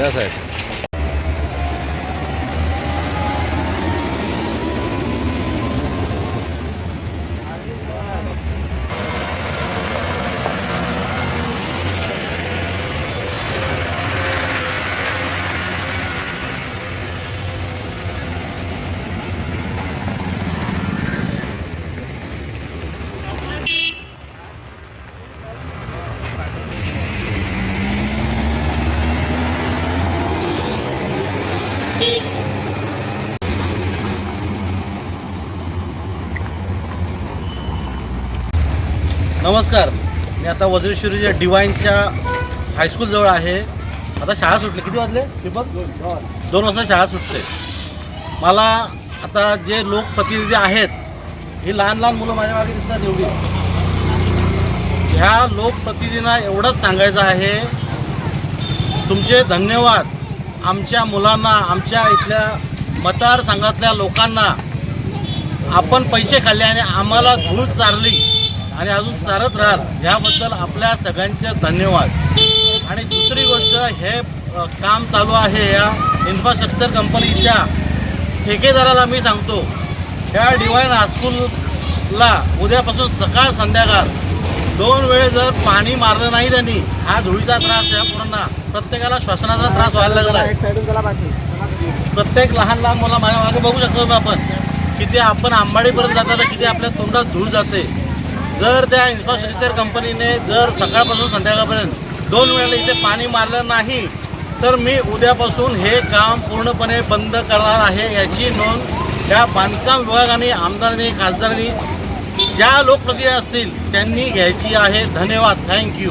या साहेब नमस्कार. मी आता वज्रेश्वरीच्या डिवाईनच्या हायस्कूलजवळ आहे. आता शाळा सुटली. किती वाजले? दीपक? दोन वाजता शाळा सुटते. मला आता जे लोकप्रतिनिधी आहेत ही लहान लहान मुलं माझ्या मागे दिसतात एवढी. ह्या लोकप्रतिनिधींना एवढंच सांगायचं आहे. तुमचे धन्यवाद. आमच्या मुलांना आमच्या इथल्या मतदारसंघातल्या लोकांना आपण पैसे खाल्ले आणि आम्हाला धूळ चारली आणि अजून चारत राहाल याबद्दल आपल्या सगळ्यांचे धन्यवाद. आणि दुसरी गोष्ट हे काम चालू आहे या इन्फ्रास्ट्रक्चर कंपनीच्या ठेकेदाराला मी सांगतो ह्या डिवाईन हायस्कूलला उद्यापासून सकाळ संध्याकाळ दोन वेळे जर पाणी मारलं नाही त्यांनी हा धुळीचा त्रास या पोरांना. प्रत्येकाला श्वसनाचा त्रास व्हायला लागला आहे. प्रत्येक लहान लहान मुलं माझ्या मागे बघू शकतो आपण? किती आपण आंबाडीपर्यंत जाता तर किती आपल्या तोंडात धूळ जाते. जर त्या इन्फ्रास्ट्रक्चर कंपनीने जर सकाळपासून संध्याकाळपर्यंत दोन वेळेला इथे पाणी मारलं नाही तर मी उद्यापासून हे काम पूर्णपणे बंद करणार आहे याची नोंद त्या बांधकाम विभागाने आमदारांनी खासदारांनी ज्या लोकप्रतिनिधी असतील त्यांनी घ्यायची आहे. धन्यवाद. थँक्यू